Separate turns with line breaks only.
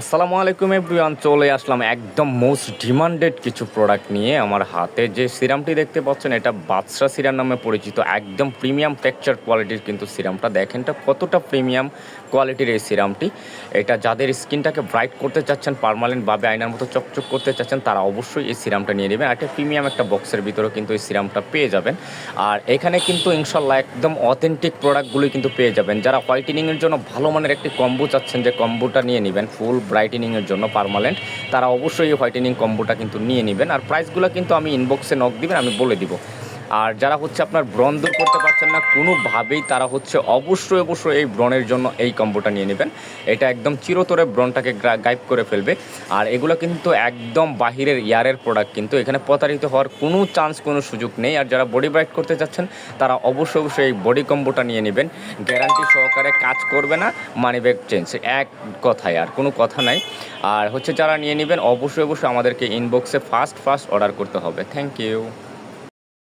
আসসালামু আলাইকুম এভরিওয়ান, চলে আসলাম একদম মোস্ট ডিমান্ডেড কিছু প্রোডাক্ট নিয়ে আমার হাতে। যে সিরামটি দেখতে পাচ্ছেন, এটা বাদশা সিরাম নামে পরিচিত। একদম প্রিমিয়াম টেক্সচার কোয়ালিটির কিন্তু সিরামটা। দেখেন এটা কতটা প্রিমিয়াম কোয়ালিটির এই সিরামটি। এটা যাদের স্কিনটাকে ব্রাইট করতে চাচ্ছেন পার্মানেন্টভাবে আয়নার মতো চকচক করতে চাচ্ছেন, তারা অবশ্যই এই সিরামটা নিয়ে নেবেন। একটা প্রিমিয়াম একটা বক্সের ভিতরেও কিন্তু এই সিরামটা পেয়ে যাবেন। আর এখানে কিন্তু ইনশাল্লাহ একদম অথেন্টিক প্রোডাক্টগুলোই কিন্তু পেয়ে যাবেন। যারা হোয়াইটেনিংয়ের জন্য ভালো মানের একটি কম্বো চাচ্ছেন, যে কম্বোটা নিয়ে নেবেন ফুল ব্রাইটেনিংয়ের জন্য পারমানেন্ট তারা অবশ্যই হোয়াইটেনিং কম্বোটা কিন্তু নিয়ে নেবেন। আর প্রাইসগুলো কিন্তু আমি ইনবক্সে নক দিবেন, আমি বলে দিব। আর যারা হচ্ছে আপনার ব্রণ দূর করতে পারছেন না, কোনোভাবেই তারা হচ্ছে অবশ্যই অবশ্যই এই ব্রণের জন্য এই কম্বোটা নিয়ে নেবেন। এটা একদম চিরতরে ব্রণটাকে গায়েব করে ফেলবে। আর এগুলো কিন্তু একদম বাহিরের ইয়ারের প্রোডাক্ট কিন্তু এখানে প্রতারিত হওয়ার কোনো চান্স কোনো সুযোগ নেই। আর যারা বডি ব্রাইট করতে চাচ্ছেন তারা অবশ্যই অবশ্যই এই বডি কম্বোটা নিয়ে নেবেন। গ্যারান্টি সহকারে কাজ করবে না মানি ব্যাগ চেঞ্জ এক কথায়, আর কোনো কথা নাই। আর হচ্ছে যারা নিয়ে নেবেন, অবশ্যই অবশ্যই আমাদেরকে ইনবক্সে ফার্স্ট ফার্স্ট অর্ডার করতে হবে। Thank you